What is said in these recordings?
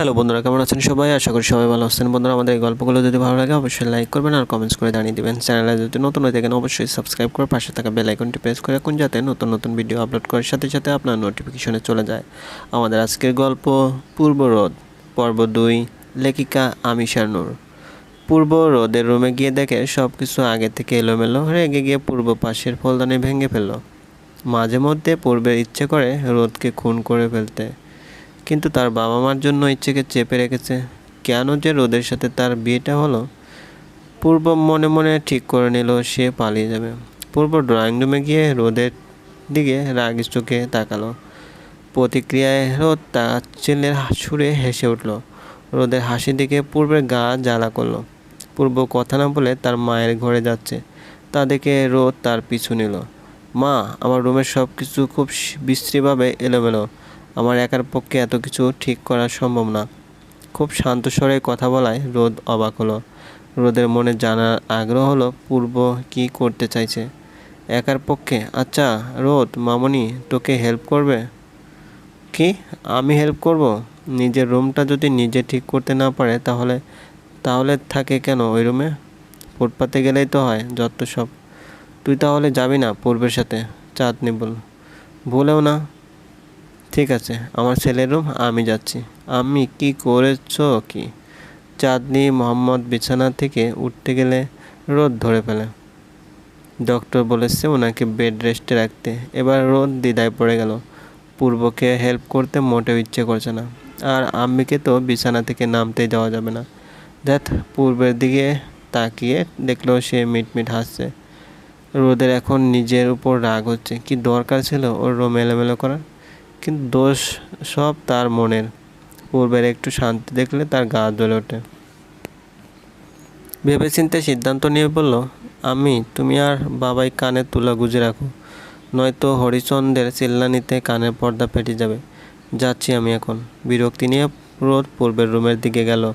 Hello বন্ধুরা, কেমন আছেন সবাই? আশা করি সবাই ভালো আছেন। বন্ধুরা, আমাদের এই গল্পগুলো যদি ভালো লাগে, অবশ্যই লাইক করবেন আর কমেন্টস করে জানিয়ে দিবেন। চ্যানেলে যদি নতুন হয়ে থাকেন, অবশ্যই সাবস্ক্রাইব করে পাশে থাকা বেল আইকনটি প্রেস করে রাখুন, যাতে নতুন নতুন ভিডিও আপলোড করার সাথে সাথে আপনার নোটিফিকেশনে চলে যায়। আমাদের আজকের গল্প, পূর্ব রোদ, পর্ব দুই, লেখিকা আমিশা নূর। পূর্ব রোদের রুমে গিয়ে দেখে সব কিছু আগে থেকে এলোমেলো, রেগে গিয়ে পূর্ব পাশের ফলদানি ভেঙে ফেলল। মাঝে মধ্যে পূর্বের ইচ্ছে করে রোদকে খুন করে ফেলতে। কিন্তু তার বাবা মার জন্য ইচ্ছেকে চেপে রেখেছে। কেন যে রোদের সাথে তার বিয়েটা হলো? পূর্ব মনে মনে ঠিক করে নিল, সে পালিয়ে যাবে। পূর্ব ড্রয়িং রুমে গিয়ে রোদের দিকে রাগ চোখে তাকালো। প্রতিক্রিয়ায় রোদ তার ছেলের সুরে হেসে উঠল। রোদের হাসি দিকে পূর্বের গা জ্বালা করল। পূর্ব কথা না বলে তার মায়ের ঘরে যাচ্ছে। তা দেখে রোদ তার পিছু নিল। মা, আমার রুমের সব কিছু খুব বিশ্রীভাবে এলোমেলো। আমার একার পক্ষে এত কিছু ঠিক করা সম্ভব না। খুব শান্ত স্বরে কথা বলায় রোদ অবাক হলো। রোদের মনে জানার আগ্রহ হলো পূর্ব কি করতে চাইছে। একার পক্ষে আচ্ছা রোদ, মামনি, তোকে হেল্প করবে? কি? আমি হেল্প করব? নিজের রুমটা যদি নিজে ঠিক করতে না পারে তাহলে তাহলে থাকে কেন ওই রুমে ফুটপাতে গেলেই তো হয়, যত সব। তুই তাহলে যাবি না পূর্বের সাথে, চাঁদনি বল ভুলেও না। ঠিক আছে, আমার ছেলের রুম, আমি যাচ্ছি। আমি কি করেছ কি? চাঁদনি মোহাম্মদ বিছানা থেকে উঠতে গেলে রোদ ধরে ফেলে। ডক্টর বলেছে ওনাকে বেড রেস্টে রাখতে। এবার রোদ দ্বিধায় পড়ে গেল। পূর্বকে হেল্প করতে মোটেও ইচ্ছে করছে না। আর আম্মিকে তো বিছানা থেকে নামতে দেওয়া যাবে না। দেখ, পূর্বের দিকে তাকিয়ে দেখল সে মিটমিট হাসছে। রোদের এখন নিজের উপর রাগ হচ্ছে। কি দরকার ছিল ওর রোম এলোমেলো করার? কিন্তু দোষ সব তার মনের। পূর্বের একটু শান্তি দেখলে তার গা জ্বলে ওঠে। ভেবেচিন্তে সিদ্ধান্ত নিয়ে বলল, আমি, তুমি আর বাবাই কানে তুলা গুজে রাখো, নয়তো হরিচন্দ্রের চিল্লানিতে কানের পর্দা ফেটে যাবে। যাচ্ছি আমি এখন। বিরক্তি নিয়ে রোদ পূর্বের রুমের দিকে গেল।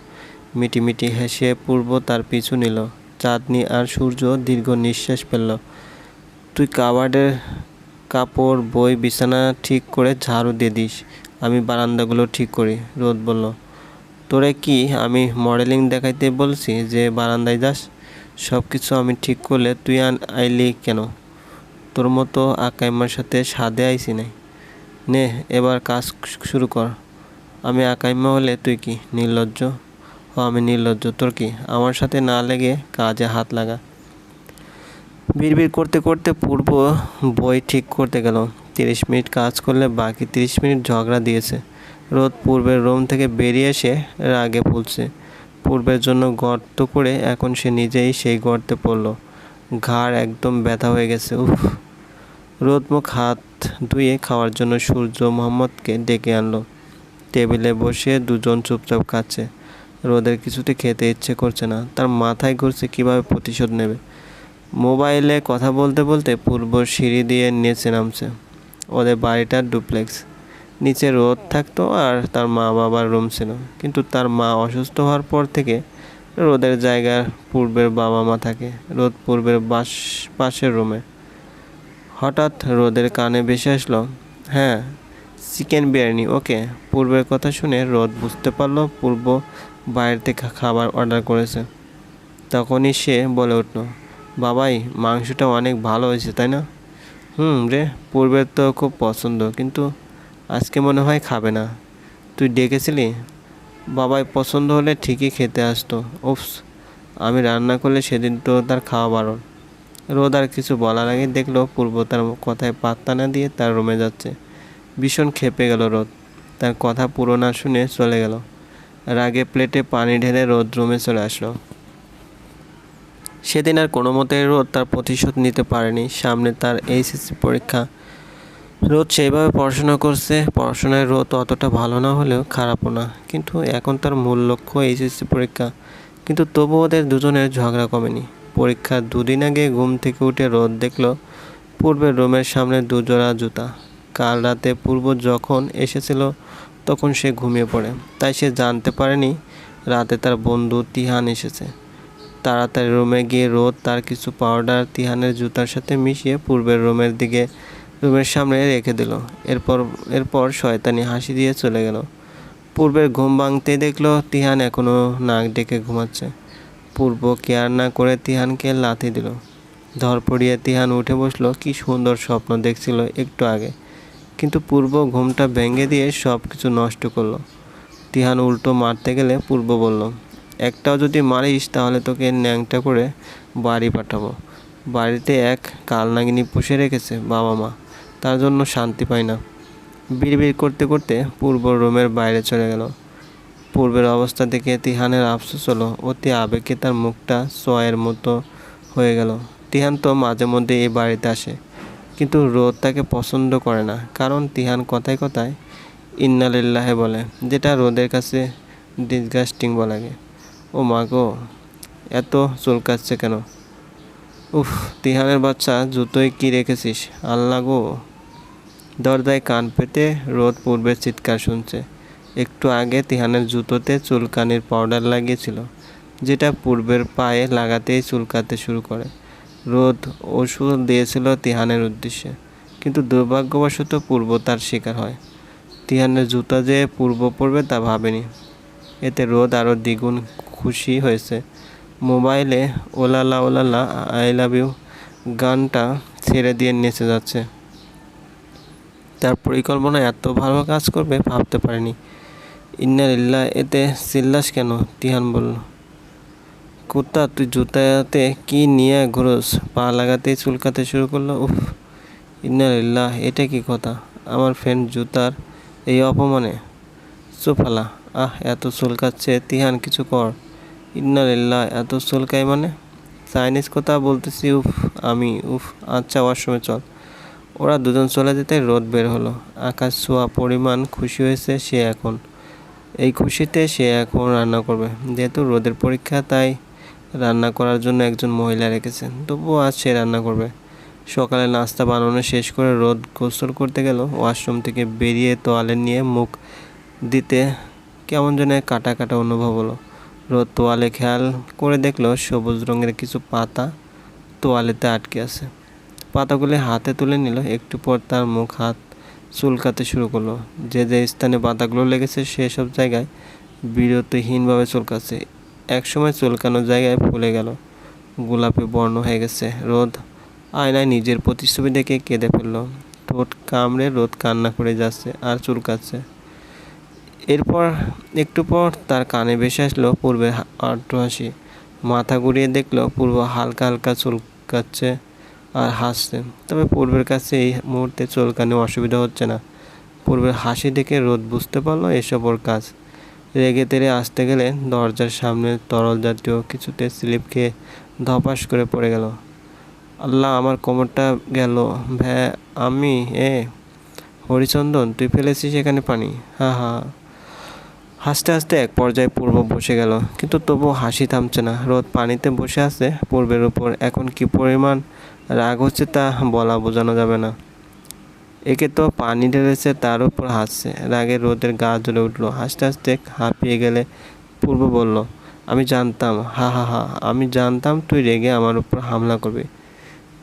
মিটি মিটি হেসে পূর্ব তার পিছু নিল। চাঁদনি আর সূর্য দীর্ঘ নিঃশ্বাস ফেলল। তুই কাবার্ডের কাপড়, বই, বিছানা ঠিক করে ঝাড়ু দিয়ে দিস। আমি বারান্দাগুলো ঠিক করি, রোদ বলল। তোরে কি আমি মডেলিং দেখাইতে বলছি যে বারান্দায় যাস? সব কিছু আমি ঠিক করলে তুই আইলি কেন? তোর মতো আকাইমার সাথে সাদে আইসি নাই। নে, এবার কাজ শুরু কর। আমি আকাইমা হলে তুই কি, নির্লজ্জ? ও আমি নির্লজ্জ। তোর কি? আমার সাথে না লেগে কাজে হাত লাগা। বিড়বিড় করতে করতে পূর্ব বই ঠিক করতে গেল। তিরিশ মিনিট কাজ করলে বাকি তিরিশ মিনিট ঝগড়া দিয়েছে। রোদ পূর্বের রোম থেকে বেরিয়ে এসে রাগে ফুলছে। পূর্বের জন্য গর্ত করে এখন সে নিজেই সেই গর্তে পড়ল। ঘাড় একদম ব্যথা হয়ে গেছে, উফ। রোদ মুখ, হাত ধুয়ে খাওয়ার জন্য সূর্য মোহাম্মদকে ডেকে আনলো। টেবিলে বসে দুজন চুপচাপ খাচ্ছে। রোদের কিছুতে খেতে ইচ্ছে করছে না। তার মাথায় ঘুরছে কীভাবে প্রতিশোধ নেবে। মোবাইলে কথা বলতে বলতে পূর্ব সিঁড়ি দিয়ে নিচে নামছে। ওদের বাড়িটা ডুপ্লেক্স। নিচে রোদ থাকতো আর তার মা বাবার রুম ছিল। কিন্তু তার মা অসুস্থ হওয়ার পর থেকে রোদের জায়গার পূর্বের বাবা মা থাকে, রোদ পূর্বের বাস, পাশের রুমে। হঠাৎ রোদের কানে ভেসে আসলো হ্যাঁ চিকেন বিরিয়ানি, ওকে। পূর্বের কথা শুনে রোদ বুঝতে পারল পূর্ব বাইরে থেকে খাবার অর্ডার করেছে। তখনই সে বলে উঠল বাবাই, মাংসটা অনেক ভালো হয়েছে, তাই না? হুম রে পূর্বের তো খুব পছন্দ, কিন্তু আজকে মনে হয় খাবে না। তুই ডেকেছিলি? বাবাই, পছন্দ হলে ঠিকই খেতে আসতো। উফস, আমি রান্না করলে সেদিন তো তার খাওয়া বারণ। রোদ আর কিছু বলার আগে দেখল পূর্ব তার কথায় পাত্তা না দিয়ে তার রুমে যাচ্ছে। ভীষণ খেপে গেল রোদ। তার কথা পুরো না শুনে চলে গেল। রাগে প্লেটে পানি ঢেলে রোদ রুমে চলে আসলো। সেদিন আর কোনো মতে রোদ তার প্রতিশোধ নিতে পারেনি। সামনে তার এইচএসসি পরীক্ষা। রোদ সেইভাবে পড়াশোনা করছে। পড়াশোনায় রোদ অতটা ভালো না হলেও খারাপও না। কিন্তু এখন তার মূল লক্ষ্য এইচএসসি পরীক্ষা। কিন্তু তবু ওদের দুজনের ঝগড়া কমেনি। পরীক্ষার দুদিন আগে ঘুম থেকে উঠে রোদ দেখল পূর্বের রুমের সামনে দুজোড়া জুতা। কাল রাতে পূর্ব যখন এসেছিল তখন সে ঘুমিয়ে পড়ে। তাই সে জানতে পারেনি রাতে তার বন্ধু তিহান এসেছে। তাড়াতাড়ি রুমে গিয়ে রোদ, তার কিছু পাউডার তিহানের জুতার সাথে মিশিয়ে পূর্বের রুমের দিকে, রুমের সামনে রেখে দিল। এরপর এরপর শয়তানি হাসি দিয়ে চলে গেল। পূর্বের ঘুম ভাঙতে দেখল তিহান এখনও নাক ডেকে ঘুমাচ্ছে। পূর্ব কেয়ার না করে তিহানকে লাথি দিল। ধর পড়িয়ে তিহান উঠে বসল, কি সুন্দর স্বপ্ন দেখছিল একটু আগে। কিন্তু পূর্ব ঘুমটা ভেঙে দিয়ে সব কিছু নষ্ট করল। তিহান উল্টো মারতে গেলে পূর্ব বলল একটাও যদি মারিস, তাহলে তোকে ন্যাংটা করে বাড়ি পাঠাবো। বাড়িতে এক কালনাগিনী পুষে রেখেছে বাবা মা, তার জন্য শান্তি পায় না। বিড়বিড় করতে করতে পূর্ব রুমের বাইরে চলে গেল। পূর্বের অবস্থা দেখে তিহানের আফসোস হলো, অতি আবেগে তার মুখটা সোয়ের মতো হয়ে গেল। তিহান তো মাঝে মধ্যে এই বাড়িতে আসে, কিন্তু রোদ তাকে পছন্দ করে না, কারণ তিহান কথায় কথায় ইন্নালিল্লাহে বলে, যেটা রোদের কাছে ডিসগাস্টিং বলা লাগে। ও মা গো, এত চুলকাচ্ছে কেন? উফ তিহানের বাচ্চা, জুতোয় কি রেখেছিস? আল্লাহ গো। দরজায় কান পেতে রোদ পূর্বের চিৎকার শুনছে। একটু আগে তিহানের জুতোতে চুলকানির পাউডার লাগিয়েছিল, যেটা পূর্বের পায়ে লাগাতেই চুলকাতে শুরু করে। রোদ ওষুধ দিয়েছিল তিহানের উদ্দেশ্যে, কিন্তু দুর্ভাগ্যবশত পূর্ব তার শিকার হয়। তিহানের জুতা যে পূর্ব পড়বে তা ভাবেনি। এতে রোদ আরও দ্বিগুণ খুশি হয়েছে। মোবাইলে ooh la la ooh la la I love you গানটা ছেড়ে দিয়ে নেচে যাচ্ছে। তার পরিকল্পনা এত ভালো কাজ করবে, ভাবতে পারেনি। ইন্নালিল্লাহ এতে চিল্লাস কেন? তিহান বলল। কুত্তা, তুই জুতাতে কি নিয়ে ঘুরোস? পা লাগাতেই চুলকাতে শুরু করল? উফ ইন্নালিল্লাহ এটা কি কথা? আমার ফ্রেন্ড জুতার এই অপমানে? চুপালা আহ, এত চুলকাচ্ছে, তিহান, কিছু কর। ইন্নালিল্লাহ এত চুলকায় মানে? চাইনিজ কথা বলতেছি, উফ, আমি, উফ আচ্ছা ওয়াশরুমে চল। ওরা দুজন চলে যেতে রোদ বের হলো। আকাশ ছোঁয়া, পরিমাণ খুশি হয়েছে সে এখন। এই খুশিতে সে এখন রান্না করবে। যেহেতু রোদের পরীক্ষা, তাই রান্না করার জন্য একজন মহিলা রেখেছে তবুও আজ সে রান্না করবে। সকালে নাস্তা বানানো শেষ করে রোদ গোসল করতে গেল। ওয়াশরুম থেকে বেরিয়ে তোয়ালে নিয়ে মুখ দিতে কেমন যেন কাটা কাটা অনুভব হলো। রোদ তোয়ালে খেয়াল করে দেখল সবুজ রঙের কিছু পাতা তোয়ালেতে আটকে আছে। পাতাগুলি হাতে তুলে নিল, একটু পর তার মুখ হাত চুলকাতে শুরু করল। যে যে স্থানে পাতাগুলো লেগেছে সেসব জায়গায় বিরতিহীনভাবে চুলকাচ্ছে। একসময় চুলকানো জায়গায় ফুলে গেল। গোলাপি বর্ণ হয়ে গেছে। রোদ আয়নায় নিজের প্রতিচ্ছবি দেখে কেঁদে ফেলল। ঠোঁট কামড়ে রোদ কান্না করে যাচ্ছে আর চুলকাচ্ছে। এরপর একটু পর তার কানে ভেসে আসলো পূর্বের আট্ট হাসি। মাথা ঘুরিয়ে দেখল পূর্ব হালকা হালকা চুলকাচ্ছে আর হাসছে। তবে পূর্বের কাছে এই মুহূর্তে চুলকানি অসুবিধা হচ্ছে না। পূর্বের হাসি দেখে রোদ বুঝতে পারল এসব ওর কাজ। রেগে তেরে আসতে গেলে দরজার সামনে তরল জাতীয় কিছুতে স্লিপ খেয়ে ধপাস করে পড়ে গেল। আল্লাহ, আমার কোমরটা গেল। ভ্যা, আমি, এ, হরিচন্দন, তুই ফেলেছিস এখানে পানি? হা হা। হাসতে হাসতে এক পর্যায়ে পূর্ব বসে গেল। কিন্তু তবুও হাসি থামছে না। রোদ পানিতে বসে আছে পূর্বের উপর। এখন কি পরিমাণ রাগ হচ্ছে তা বলা বোঝানো যাবে না। একে তো পানি ঢেলেছে, তার উপর হাসছে। রাগে রোদের গা জ্বলে উঠল। হাসতে হাসতে হাঁপিয়ে গেলে পূর্ব বলল, আমি জানতাম, হা হা হা, আমি জানতাম তুই রেগে আমার উপর হামলা করবি।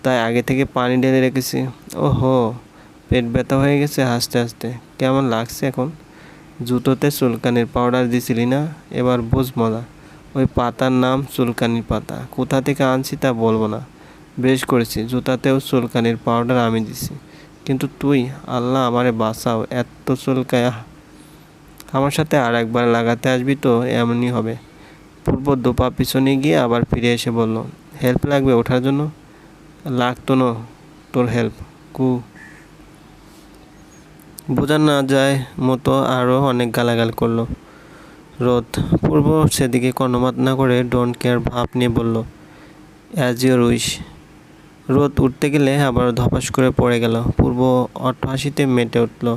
তাই আগে থেকে পানি ঢেলে রেখেছি। ও হো পেট ব্যথা হয়ে গেছে হাসতে হাসতে। কেমন লাগছে এখন? জুতোতে চুলকানির পাউডার দিছিলি না? এবার বুঝ মজা। ওই পাতার নাম চুলকানির পাতা। কোথা থেকে আনছি তা বলব না। বেশ করেছি, জুতাতেও চুলকানির পাউডার আমি দিছি। কিন্তু তুই, আল্লাহ আমারে বাঁচাও, এত চুলকায়। আমার সাথে আর একবার লাগাতে আসবি তো, এমনই হবে। পূর্ব দুপা পিছনে গিয়ে আবার ফিরে এসে বলল হেল্প লাগবে ওঠার জন্য? লাগতো না তোর হেল্প কু বোঝা না যায় মতো আরও অনেক গালাগাল করল। রোদ, পূর্ব সেদিকে কর্ণমাত না করে ডোন্ট কেয়ার ভাব নিয়ে বলল অ্যাজ ইউর উইশ রোদ উঠতে গেলে আবার ধপাস করে পড়ে গেল, পূর্ব অট্টহাসিতে মেটে উঠল।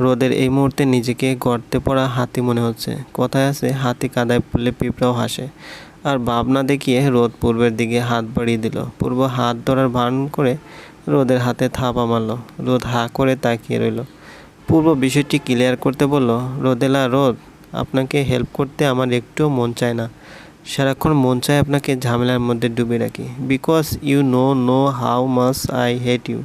রোদের এই মুহূর্তে নিজেকে গর্তে পড়া হাতি মনে হচ্ছে। কথায় আছে, হাতি কাদায় পড়লে পিঁপড়াও হাসে। আর ভাবনা দেখিয়ে রোদ পূর্বের দিকে হাত বাড়িয়ে দিল। পূর্ব হাত ধরার ভান করে রোদের হাতে থাপা মারল। রোদ হা করে তাকিয়ে রইল। পূর্ব বিষয়টি ক্লিয়ার করতে বলল, রোদেলা, রোদ, আপনাকে হেল্প করতে আমার একটুও মন চায় না। সারাক্ষণ মন চায় আপনাকে ঝামেলার মধ্যে ডুবে রাখি। Because you know no how much I hate you.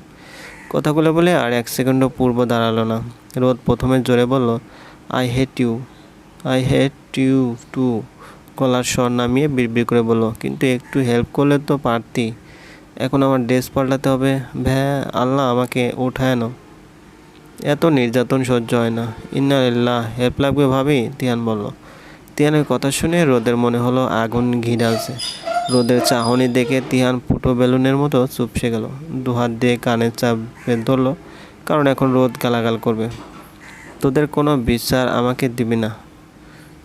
কথাগুলো বলে আর এক সেকেন্ডও পূর্ব দাঁড়াল না। রোদ প্রথমে জোরে বলল, I hate you, I hate you too. গলার স্বর নামিয়ে বিড়বিড় করে বলল, কিন্তু একটু হেল্প করলে তো পারতি। এখন আমার ড্রেস পাল্টাতে হবে। ভ্যা, আল্লাহ আমাকে উঠায় না এত নির্যাতন সহ্য হয় না। ইন্নালিল্লাহ হেল্প লাগবে ভাবি? তিয়ান বলল। তিয়ানের কথা শুনে রোদের মনে হলো আগুন ঘি ঢালছে। রোদের চাহনি দেখে তিহান ফুটো বেলুনের মতো চুপসে গেল। দুহাত দিয়ে কানের চাপে ধরলো, কারণ এখন রোদ গালাগাল করবে। তোদের কোনো বিচার আমাকে দিবি না।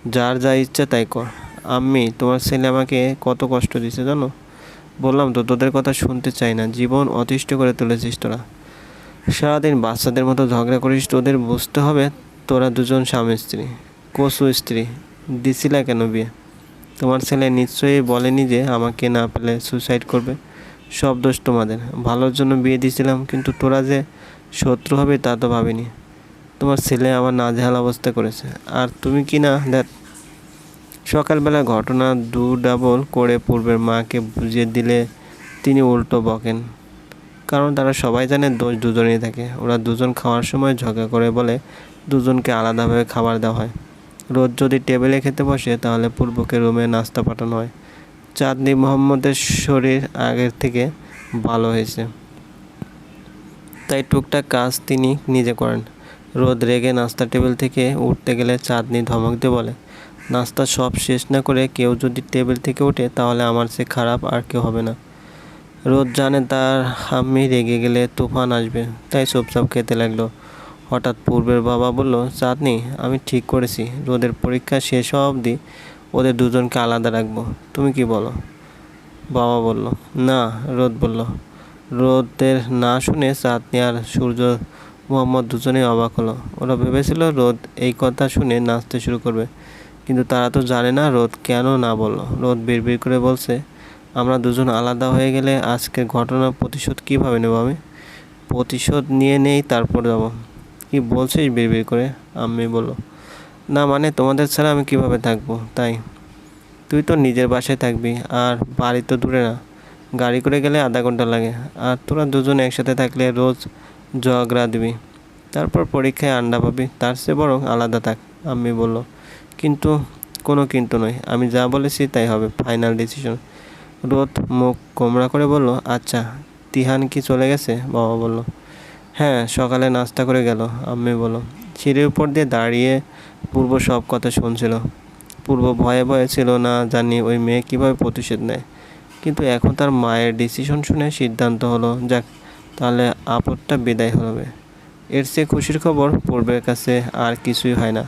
যার যা ইচ্ছা তাই কর। আম্মি, তোমার ছেলে আমাকে কত কষ্ট দিছে জানো? বললাম তো, তোদের কথা শুনতে চাই না। জীবন অতিষ্ঠ করে তুলেছিস তোরা। সারাদিন বাচ্চাদের মতো ঝগড়া করিস, তোদের বুঝতে হবে তোরা দুজন স্বামী স্ত্রী, কসু স্ত্রী। দিছিলা কেন বিয়ে? তোমার ছেলে নিশ্চয়ই বলেনি যে আমাকে না পেলে সুসাইড করবে। সব দোষ তোমাদের। ভালোর জন্য বিয়ে দিয়েছিলাম কিন্তু তোরা যে শত্রু হবে তা তো ভাবিনি। তোমার ছেলে আমার নাজেহাল অবস্থা করেছে। আর তুমি কি না, দেখ সকালবেলা ঘটনা দু ডাবল করে পূর্বের মাকে বুঝিয়ে দিলে তিনি উল্টো বকেন। কারণ তারা সবাই জানে দোষ দুজনেই থাকে। ওরা দুজন খাওয়ার সময় ঝগড়া করে বলে দুজনকে আলাদাভাবে খাবার দেওয়া হয়। রোজ যদি টেবিলে খেতে বসে, তাহলে পূর্বকে রুমে নাস্তা পাঠানো হয়। চাঁদনি মোহাম্মদের শরীর আগের থেকে ভালো হয়েছে। তাই টুকটাক কাজ তিনি নিজে করেন। রোদ রেগে নাস্তা টেবিল থেকে উঠতে গেলে চাঁদনি ধমক দিয়ে বলে নাস্তা সব শেষ না করে কেউ যদি টেবিল থেকে ওঠে, তাহলে আমার সে খারাপ আর কেউ হবে না। রোদ জানে তার আমি রেগে গেলে তুফান আসবে, তাই চুপচাপ খেতে লাগল। হঠাৎ পূর্বের বাবা বলল, চাঁদনি, আমি ঠিক করেছি। রোদের পরীক্ষা শেষ হওয়া অবধি ওদের দুজনকে আলাদা রাখব। তুমি কি বলো? বাবা বলল, না, রোদ বলল। রোদের না শুনে চাঁদনি আর সূর্য, মোহাম্মদ দুজনেই অবাক হলো। ওরা ভেবেছিল রোদ এই কথা শুনে নাচতে শুরু করবে। কিন্তু তারা তো জানে না রোদ কেন না বলল। রোদ বিড়বিড় করে বলছে, আমরা দুজন আলাদা হয়ে গেলে আজকের ঘটনার প্রতিশোধ কীভাবে নেব আমি? প্রতিশোধ নিয়ে নেই, তারপর যাব। কি বলছিস বিড়বিড় করে? আম্মি বলল। না মানে তোমাদের ছাড়া আমি কীভাবে থাকব, তাই? তুই তো নিজের বাসায় থাকবি, আর বাড়ি তো দূরে না। গাড়ি করে গেলে আধা ঘণ্টা লাগে, আর তোরা দুজন একসাথে থাকলে রোজ ঝগড়া দিবি। তারপর পরীক্ষায় আন্ডা পাবি, তার চেয়ে বরং আলাদা থাক, আম্মি বলল। কিন্তু কোনো কিন্তু নয়। আমি যা বলেছি তাই হবে ফাইনাল ডিসিশন রোদ মুখ কোমরা করে বলল আচ্ছা তিহান কি চলে গেছে? বাবা বলল হ্যাঁ সকালে নাস্তা করে গেল। আম্মি বলল, সিঁড়ির উপর দিয়ে দাঁড়িয়ে পূর্ব সব কথা শুনছিল। পূর্ব ভয়ে ভয়ে ছিল না জানি ওই মেয়ে কীভাবে প্রতিশোধ নেয়। কিন্তু এখন তার মায়ের ডিসিশন শুনে সিদ্ধান্ত হলো, যাক, তাহলে আপদটা বিদায় হবে। এর চেয়ে খুশির খবর পূর্বের কাছে আর কিছুই হয় না।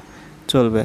চলবে।